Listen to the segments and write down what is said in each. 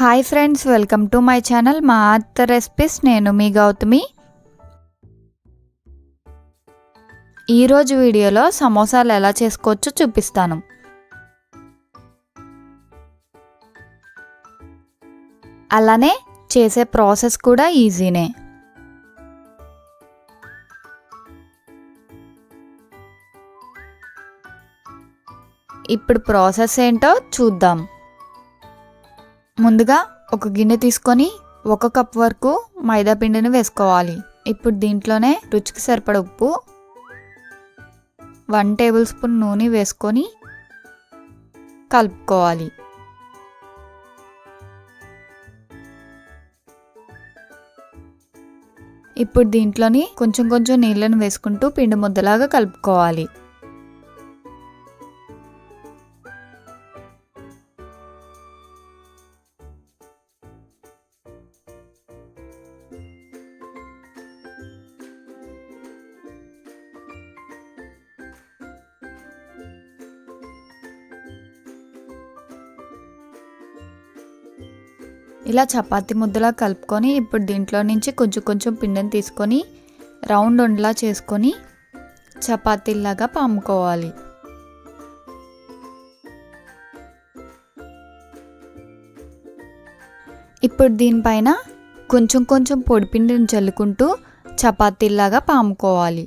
Hi friends welcome to my channel మా అత్త recipes నేను మీ గౌతమి. ఈరోజు వీడియోలో సమోసాలు ఎలా చేసుకోవచ్చో చూపిస్తాను. అలానే చేసే ప్రాసెస్ కూడా ఈజీనే. ఇప్పుడు ప్రాసెస్ ఏంటో చూద్దాం. ముందుగా ఒక గిన్నె తీసుకొని ఒక కప్ వరకు మైదా పిండిని వేసుకోవాలి. ఇప్పుడు దీంట్లోనే రుచికి సరిపడ ఉప్పు వన్ టేబుల్ స్పూన్ నూనె వేసుకొని కలుపుకోవాలి. ఇప్పుడు దీంట్లోని కొంచెం కొంచెం నీళ్ళను వేసుకుంటూ పిండి ముద్దలాగా కలుపుకోవాలి. ఇలా చపాతి ముద్దలా కలుపుకొని ఇప్పుడు దీంట్లో నుంచి కొంచెం కొంచెం పిండిని తీసుకొని రౌండ్ ఉండలా చేసుకొని చపాతీలాగా పాముకోవాలి. ఇప్పుడు దీనిపైన కొంచెం కొంచెం పొడిపిండిని చల్లుకుంటూ చపాతీలాగా పాముకోవాలి.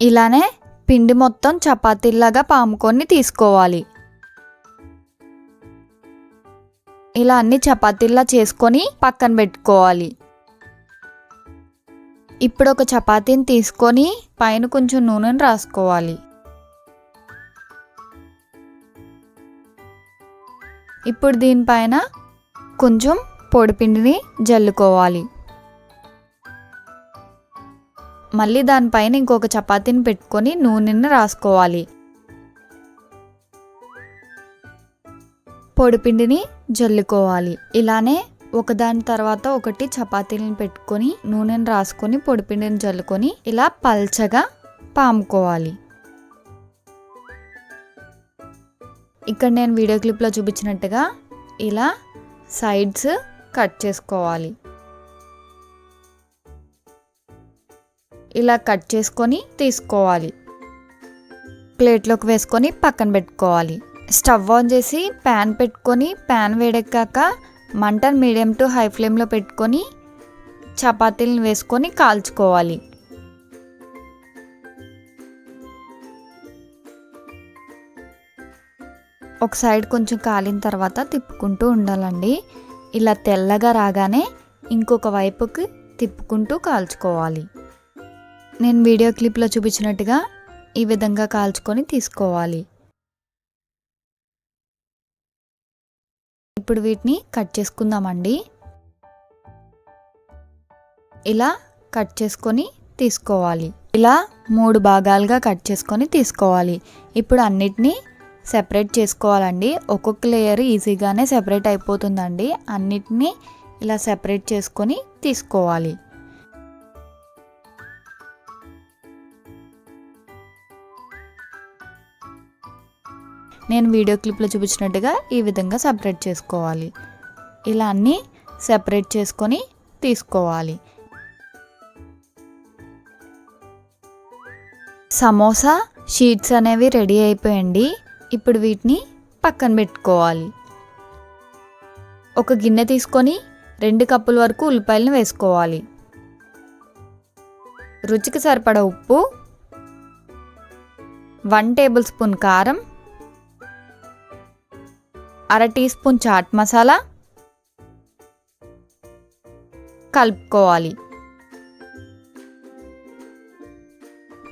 ఇలానే పిండి మొత్తం చపాతీలాగా పాముకొని తీసుకోవాలి. ఇలా అన్ని చపాతీల్లా చేసుకొని పక్కన పెట్టుకోవాలి. ఇప్పుడు ఒక చపాతీని తీసుకొని పైన కొంచెం నూనెను రాసుకోవాలి. ఇప్పుడు దీనిపైన కొంచెం పొడిపిండిని జల్లుకోవాలి. మళ్ళీ దానిపైన ఇంకొక చపాతీని పెట్టుకొని నూనెని రాసుకోవాలి. పొడిపిండిని జల్లుకోవాలి. ఇలానే ఒకదాని తర్వాత ఒకటి చపాతీలను పెట్టుకొని నూనెను రాసుకొని పొడిపిండిని జల్లుకొని ఇలా పల్చగా పాముకోవాలి. ఇక్కడ నేను వీడియో క్లిప్లో చూపించినట్టుగా ఇలా సైడ్స్ కట్ చేసుకోవాలి. ఇలా కట్ చేసుకొని తీసుకోవాలి. ప్లేట్లోకి వేసుకొని పక్కన పెట్టుకోవాలి. స్టవ్ ఆన్ చేసి ప్యాన్ పెట్టుకొని ప్యాన్ వేడెక్కాక మంటను మీడియం టు హై ఫ్లేమ్లో పెట్టుకొని చపాతీలను వేసుకొని కాల్చుకోవాలి. ఒక సైడ్ కొంచెం కాలిన తర్వాత తిప్పుకుంటూ ఉండాలండి. ఇలా తెల్లగా రాగానే ఇంకొక వైపుకి తిప్పుకుంటూ కాల్చుకోవాలి. నేను వీడియో క్లిప్లో చూపించినట్టుగా ఈ విధంగా కాల్చుకొని తీసుకోవాలి. ఇప్పుడు వీటిని కట్ చేసుకుందామండి. ఇలా కట్ చేసుకొని తీసుకోవాలి. ఇలా మూడు భాగాలుగా కట్ చేసుకొని తీసుకోవాలి. ఇప్పుడు అన్నిటినీ సెపరేట్ చేసుకోవాలండి. ఒక్కొక్క లేయర్ ఈజీగానే సెపరేట్ అయిపోతుందండి. అన్నిటినీ ఇలా సెపరేట్ చేసుకొని తీసుకోవాలి. నేను వీడియో క్లిప్లో చూపించినట్టుగా ఈ విధంగా సపరేట్ చేసుకోవాలి. ఇలా అన్నీ సెపరేట్ చేసుకొని తీసుకోవాలి. సమోసా షీట్స్ అనేవి రెడీ అయిపోయండి. ఇప్పుడు వీటిని పక్కన పెట్టుకోవాలి. ఒక గిన్నె తీసుకొని రెండు కప్పుల వరకు ఉల్లిపాయలను వేసుకోవాలి. రుచికి సరిపడ ఉప్పు వన్ టేబుల్ స్పూన్ కారం అర టీ స్పూన్ చాట్ మసాలా కలుపుకోవాలి.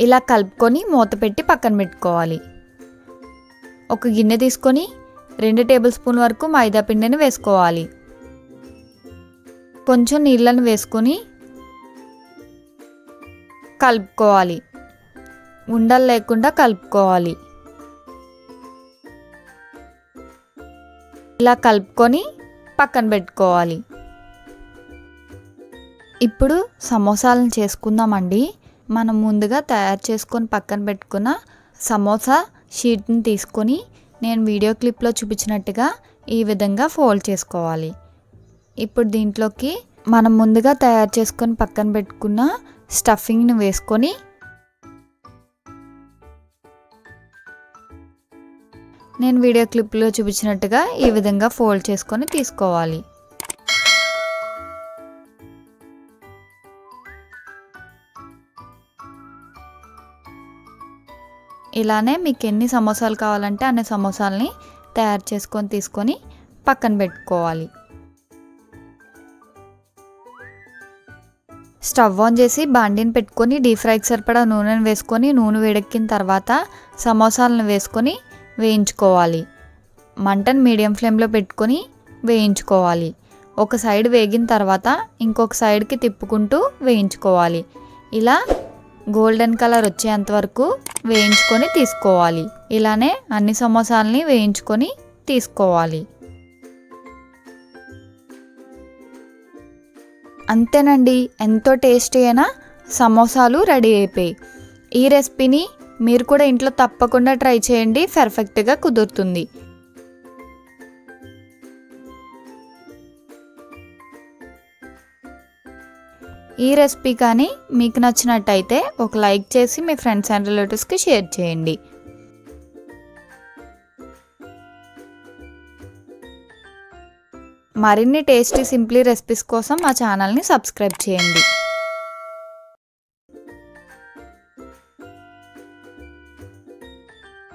ఇలా కలుపుకొని మూత పెట్టి పక్కన పెట్టుకోవాలి. ఒక గిన్నె తీసుకొని రెండు టేబుల్ స్పూన్ వరకు మైదా పిండిని వేసుకోవాలి. కొంచెం నీళ్ళను వేసుకొని కలుపుకోవాలి. ఉండలు లేకుండా కలుపుకోవాలి. ఇలా కలుపుకొని పక్కన పెట్టుకోవాలి. ఇప్పుడు సమోసాలను చేసుకుందామండి. మనం ముందుగా తయారు చేసుకొని పక్కన పెట్టుకున్న సమోసా షీట్ని తీసుకొని నేను వీడియో క్లిప్లో చూపించినట్టుగా ఈ విధంగా ఫోల్డ్ చేసుకోవాలి. ఇప్పుడు దీంట్లోకి మనం ముందుగా తయారు చేసుకొని పక్కన పెట్టుకున్న స్టఫింగ్ని వేసుకొని నేను వీడియో క్లిప్లో చూపించినట్టుగా ఈ విధంగా ఫోల్డ్ చేసుకొని తీసుకోవాలి. ఇలానే మీకు ఎన్ని సమోసాలు కావాలంటే అన్ని సమోసాలని తయారు చేసుకొని తీసుకొని పక్కన పెట్టుకోవాలి. స్టవ్ ఆన్ చేసి బాండిని పెట్టుకొని డీప్ ఫ్రైకి సరిపడా నూనెను వేసుకొని నూనె వేడెక్కిన తర్వాత సమోసాలను వేసుకొని వేయించుకోవాలి. మంటను మీడియం ఫ్లేమ్లో పెట్టుకొని వేయించుకోవాలి. ఒక సైడ్ వేగిన తర్వాత ఇంకొక సైడ్కి తిప్పుకుంటూ వేయించుకోవాలి. ఇలా గోల్డెన్ కలర్ వచ్చేంత వరకు వేయించుకొని తీసుకోవాలి. ఇలానే అన్ని సమోసాలని వేయించుకొని తీసుకోవాలి. అంతేనండి. ఎంతో టేస్టీ అయినా సమోసాలు రెడీ అయిపోయాయి. ఈ రెసిపీని మీరు కూడా ఇంట్లో తప్పకుండా ట్రై చేయండి. పర్ఫెక్ట్గా కుదురుతుంది. ఈ రెసిపీ కానీ మీకు నచ్చినట్టయితే ఒక లైక్ చేసి మీ ఫ్రెండ్స్ అండ్ రిలేటివ్స్కి షేర్ చేయండి. మరిన్ని టేస్టీ సింప్లీ రెసిపీస్ కోసం మా ఛానల్ని సబ్స్క్రైబ్ చేయండి.